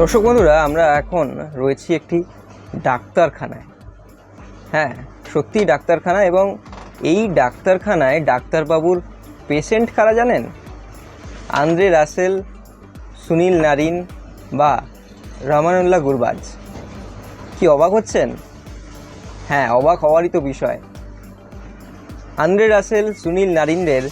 দর্শক বন্ধুরা, আমরা এখন রয়েছি একটি ডাক্তারখানায়। হ্যাঁ সত্যিই ডাক্তারখানা এবং এই ডাক্তারখানায় ডাক্তারবাবুর পেশেন্ট কারা জানেন? আন্দ্রে রাসেল, সুনীল নারিন বা রহমানুল্লাহ গুরবাজ। কি অবাক হচ্ছেন? হ্যাঁ অবাক হওয়ারই তো বিষয়। আন্দ্রে রাসেল, সুনীল নারিনদের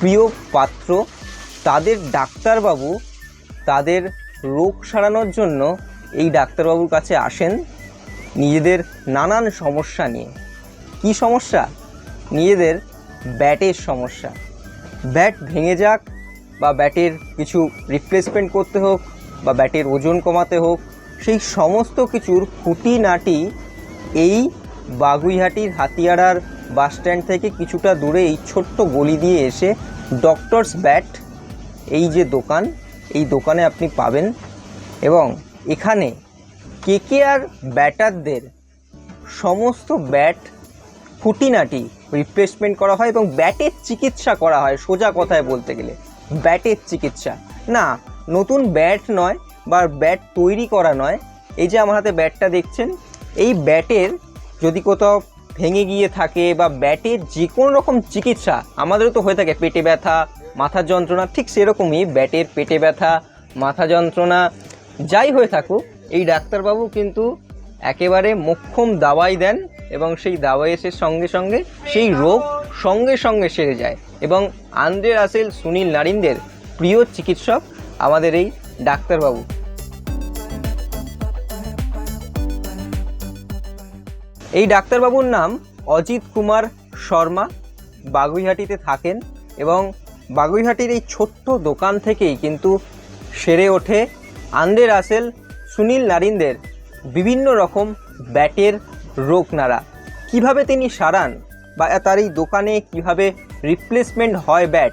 প্রিয় পাত্র, তাদের ডাক্তারবাবু, তাদের রোগ সারানোর জন্য এই ডাক্তারবাবুর কাছে আসেন নিজেদের নানান সমস্যা নিয়ে। কি সমস্যা? নিজেদের ব্যাটের সমস্যা। ব্যাট ভেঙে যাক বা ব্যাটের কিছু রিপ্লেসমেন্ট করতে হোক বা ব্যাটের ওজন কমাতে হোক, সেই সমস্ত কিছুর খুঁটিনাটি এই বাগুইহাটির হাতিয়াড়ার বাস স্ট্যান্ড থেকে কিছুটা দূরে এই ছোট্ট গলি দিয়ে এসে ডক্টরস ব্যাট এই যে দোকান এই দোকানে আপনি পাবেন এবং এখানে কেকেআর ব্যাটারদের সমস্ত ব্যাট খুঁটিনাটি রিপ্লেসমেন্ট করা হয় এবং ব্যাটের চিকিৎসা করা হয় সোজা কথায় বলতে গেলে। ব্যাটের চিকিৎসা। না, নতুন ব্যাট নয় বা ব্যাট তৈরি করা নয়। এই যে আমার হাতে ব্যাটটা দেখছেন, এই ব্যাটের যদি কোথাও ভেঙে গিয়ে থাকে বা ব্যাটের যে কোনো রকম চিকিৎসা, আমাদেরও তো হয়ে থাকে পেটে ব্যথা মাথা যন্ত্রণা ঠিক সেরকমই, ব্যাটের পেটে ব্যথা, মাথা যন্ত্রণা, যাই হয়ে থাকুক, এই ডাক্তারবাবু কিন্তু একেবারে মোক্ষম দাওয়াই দেন এবং সেই দাওয়াই এসে সঙ্গে সঙ্গে সেই রোগ সঙ্গে সঙ্গে সেরে যায় এবং আন্দ্রে রাসেল সুনীল নারিনদের প্রিয় চিকিৎসক আমাদের এই ডাক্তারবাবু। এই ডাক্তারবাবুর নাম অজিত কুমার শর্মা, বাগুইহাটিতে থাকেন এবং বাগুইহাটির এই ছোট্ট দোকান থেকেই কিন্তু সেরে ওঠে আন্দ্রে রাসেল সুনীল নারিনদের বিভিন্ন রকম ব্যাটের রোগ নাড়া কীভাবে তিনি সারান বা তার এই দোকানে কীভাবে রিপ্লেসমেন্ট হয় ব্যাট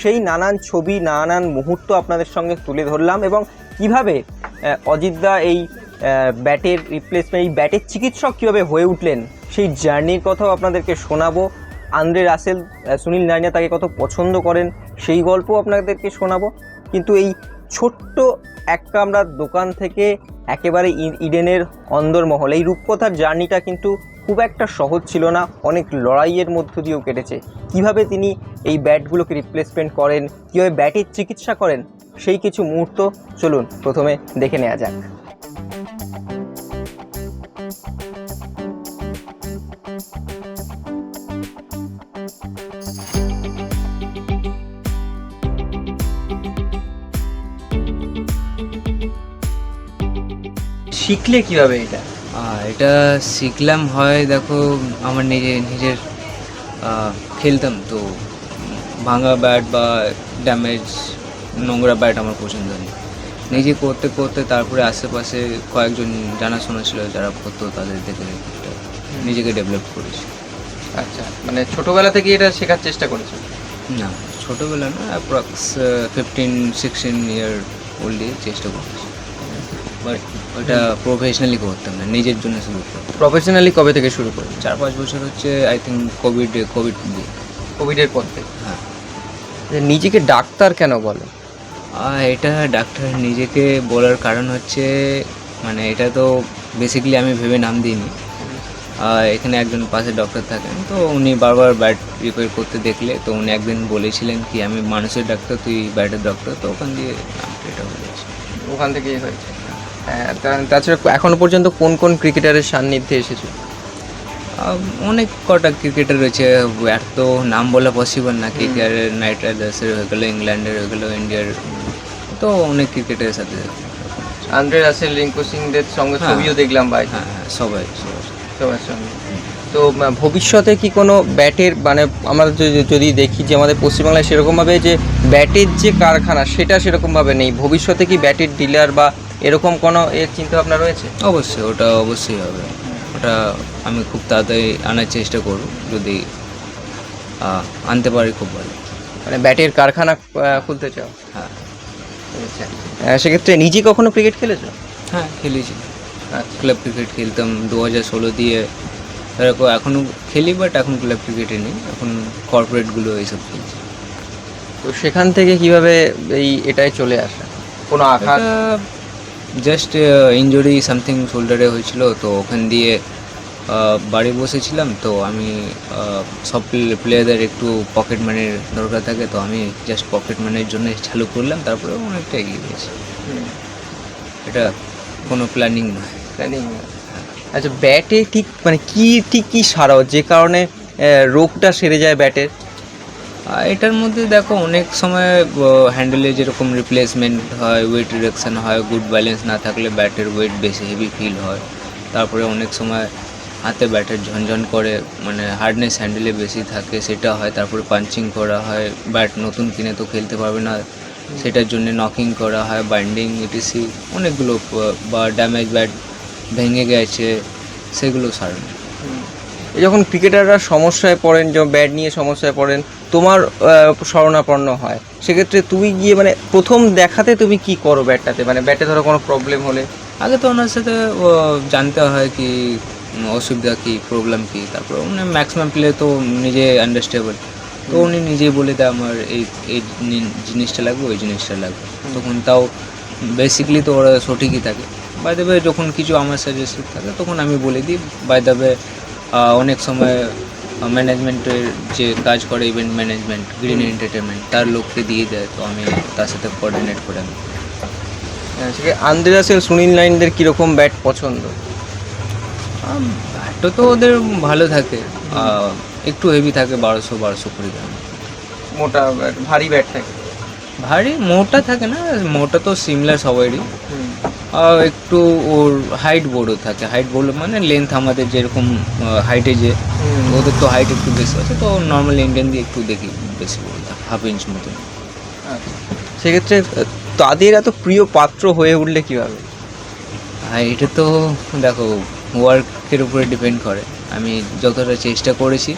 সেই নানান ছবি, নানান মুহূর্ত আপনাদের সঙ্গে তুলে ধরলাম এবং কীভাবে অজিতদা এই ব্যাটের রিপ্লেসমেন্ট এই ব্যাটের চিকিৎসক কীভাবে হয়ে উঠলেন, সেই জার্নির কথাও আপনাদেরকে শোনাবো। আন্দ্রে রাসেল সুনীল নারিনা তাকে কত পছন্দ করেন, সেই গল্পও আপনাদেরকে শোনাবো। কিন্তু এই ছোট্ট এক কামরার দোকান থেকে একেবারে ইডেনের অন্দরমহল, এই রূপকথার জার্নিটা কিন্তু খুব একটা সহজ ছিল না, অনেক লড়াইয়ের মধ্য দিয়েও কেটেছে। কীভাবে তিনি এই ব্যাটগুলোকে রিপ্লেসমেন্ট করেন, কীভাবে ব্যাটের চিকিৎসা করেন, সেই কিছু মুহূর্ত চলুন প্রথমে দেখে নেওয়া যাক। শিখলে কীভাবে এটা? এটা শিখলাম হয় দেখো আমার নিজে নিজের খেলতাম তো ভাঙা ব্যাট বা ড্যামেজ নোংরা ব্যাট আমার পছন্দ নেই। নিজে করতে করতে তারপরে আশেপাশে কয়েকজন জানাশোনা ছিল যারা করতো তাদের দেখে নিজেকে ডেভেলপ করেছি। আচ্ছা মানে ছোটোবেলা থেকে এটা শেখার চেষ্টা করেছ? না ছোটোবেলা না অ্যাপ্রক্স ফিফটিন সিক্সটিন ইয়ার ওল্ডে চেষ্টা করেছি। বাট ওটা প্রফেশনালি করতাম না নিজের জন্য শুরু করতাম প্রফেশনালি কবে থেকে শুরু করো চার পাঁচ বছর হচ্ছে আই থিঙ্ক কোভিড কোভিড দিয়ে। কোভিডের পর থেকে? হ্যাঁ। নিজেকে ডাক্তার কেন বলে? আর এটা ডাক্তার নিজেকে বলার কারণ হচ্ছে মানে এটা তো বেসিক্যালি আমি ভেবে নাম দিইনি। আর এখানে একজন পাশে ডক্টর থাকেন তো উনি বারবার ব্যাট রিপেয়ার করতে দেখলে তো উনি একদিন বলেছিলেন কি আমি মানুষের ডাক্তার তুই ব্যাটের ডক্টর তো ওখান দিয়ে এটা হয়েছে ওখান থেকেই হয়েছে। হ্যাঁ তাছাড়া এখনও পর্যন্ত কোন কোন ক্রিকেটারের সান্নিধ্যে এসেছে? অনেক কটা ক্রিকেটার রয়েছে এত তো নাম বলা পসিবল না কে কে নাইট রাইডার্সের হয়ে গেলো ইংল্যান্ডের হয়ে গেলো ইন্ডিয়ার তো অনেক ক্রিকেটারের সাথে। আন্দ্রে রাসেল রিঙ্কু সিংদের সঙ্গে হ্যাঁ। ছবিও দেখলাম ভাই। হ্যাঁ হ্যাঁ সবাই সবাই। সবার সঙ্গে। তো ভবিষ্যতে কি কোনো ব্যাটের মানে আমরা যদি- দেখি যে আমাদের পশ্চিমবাংলায় সেরকমভাবে যে ব্যাটের যে কারখানা সেটা সেরকমভাবে নেই। ভবিষ্যতে কি ব্যাটের ডিলার বা এরকম কোনো এর চিন্তা ভাবনা রয়েছে? অবশ্যই ওটা অবশ্যই হবে। ওটা আমি খুব তাড়াতাড়ি আনার চেষ্টা করব যদি আনতে পারি খুব ভালো। মানে ব্যাটের কারখানা খুলতে চাও? হ্যাঁ। আচ্ছা। সেক্ষেত্রে নিজে কখনো ক্রিকেট খেলেছো? হ্যাঁ খেলেছি। আচ্ছা। ক্লাব ক্রিকেট খেলতাম দু হাজার ষোলো দিয়ে এরকম এখনও খেলি বাট এখন ক্লাব ক্রিকেটে নেই। এখন কর্পোরেটগুলো এইসব খেলছি। তো সেখান থেকে কীভাবে এই এটাই চলে আসা? কোনো আঘাত? জাস্ট ইঞ্জুরি সামথিং শোল্ডারে হয়েছিল তো ওখান দিয়ে বাড়ি বসেছিলাম তো আমি সব প্লেয়ারদের একটু পকেট মানির দরকার থাকে তো আমি জাস্ট পকেট মানির জন্য চালু করলাম তারপরে অনেকটা এগিয়ে গেছি। এটা কোনো প্ল্যানিং নয়। প্ল্যানিং আচ্ছা ব্যাটে ঠিক মানে কি ঠিক কি সারাও যে কারণে রোগটা সেরে যায় ব্যাটের? এটার মধ্যে দেখো, অনেক সময় হ্যান্ডেলে যেরকম রিপ্লেসমেন্ট হয় ওয়েট রিডাকশান হয় গুড ব্যালেন্স না থাকলে ব্যাটের ওয়েট বেশি হেভি ফিল হয়। তারপরে অনেক সময় হাতে ব্যাটের ঝনঝন করে মানে হার্ডনেস হ্যান্ডেলে বেশি থাকে, সেটা হয়, তারপরে পাঞ্চিং করা হয় ব্যাট নতুন কিনে তো খেলতে পারবে না, সেটার জন্য নকিং করা হয় বাইন্ডিং ইটিসি অনেকগুলো বা ড্যামেজ ব্যাট ভেঙে গেছে সেগুলো সারানো যখন ক্রিকেটাররা সমস্যায় পড়েন যখন ব্যাট নিয়ে সমস্যায় পড়েন তোমার শরণাপন্ন হয়। সেক্ষেত্রে তুমি গিয়ে মানে প্রথম দেখাতে তুমি কি করো ব্যাটটাতে? মানে ব্যাটে ধরো কোনো প্রবলেম হলে। আগে তো ওনার সাথে জানতে হয় কি অসুবিধা কি প্রবলেম কি তারপর উনি ম্যাক্সিমাম প্লে তো নিজে আন্ডারস্টেবল তো উনি নিজেই বলে দেয় আমার এই এই জিনিসটা লাগবে ওই জিনিসটা লাগবে। তখন তাও বেসিকলি তো ওরা সঠিকই থাকে। বাই দেবে যখন কিছু আমার সাজেস্ট থাকে তখন আমি বলে দিই। বাই দেবে অনেক সময় ম্যানেজমেন্টের যে কাজ করে ইভেন্ট ম্যানেজমেন্ট গ্রিন এন্টারটেনমেন্ট তার লোককে দিয়ে দেয় তো আমি তার সাথে কোঅর্ডিনেট করে আমি সেক্ষেত্রে আন্দ্রেরাসেল সুনীল নাইনদের কীরকম ব্যাট পছন্দ? ব্যাটও তো ওদের ভালো থাকে। একটু হেভি থাকে বারোশো বারোশো কুড়ি গ্রাম। মোটা ব্যাট ভারী ব্যাট থাকে। ভারী মোটা থাকে না মোটা তো সিমিলার সবারই একটু ওর হাইট বোর্ডও থাকে। হাইট বোর্ড মানে লেন্থ আমাদের যেরকম হাইটে যে ওদের তো হাইট একটু বেশি আছে তো নর্মাল ইন্ডিয়ান দিয়ে একটু দেখি বেশি বড় থাকে হাফ ইঞ্চ মতন। সেক্ষেত্রে তাদের এত প্রিয় পাত্র হয়ে উঠলে কীভাবে? আর এটা তো দেখো ওয়ার্কের উপরে ডিপেন্ড করে। আমি যতটা চেষ্টা করেছি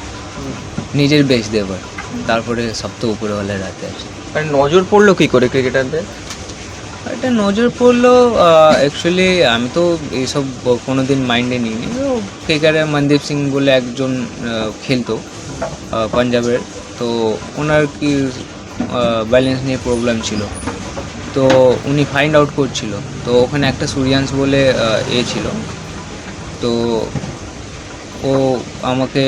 নিজের বেস্ট দেবার। তারপরে সব তো উপরে হলে রাতে আছে নজর পড়ল কী করে ক্রিকেটারদের এটা নজর পড়ল অ্যাকচুয়ালি আমি তো এইসব কোনো দিন মাইন্ডে নিইনি। তো ক্রিকেটারে মনদীপ সিং বলে একজন খেলতো পাঞ্জাবের। তো ওনার কি ব্যালেন্স নিয়ে প্রবলেম ছিল। তো উনি ফাইন্ড আউট করছিল। তো ওখানে একটা সুরিয়ান্স বলে এ ছিল। তো ও আমাকে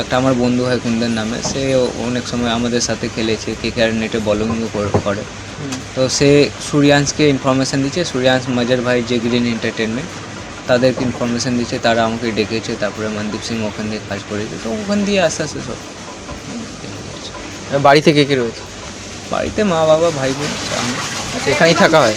একটা আমার বন্ধু হয় কুন্দন নামে সে অনেক সময় আমাদের সাথে খেলেছে কেকেআর নেটে বলিংও করে তো সে সূর্যাংশকে ইনফরমেশান দিচ্ছে সূর্যাংশ মজার ভাই যে গ্রিন এন্টারটেনমেন্ট তাদেরকে ইনফরমেশান দিচ্ছে তারা আমাকে ডেকেছে তারপরে মনদীপ সিং ওখান দিয়ে কাজ করেছে তো ওখান দিয়ে আস্তে আস্তে সব বাড়ি থেকে কে রয়েছে? বাড়িতে মা বাবা ভাই বোন আচ্ছা এখানেই থাকা হয়?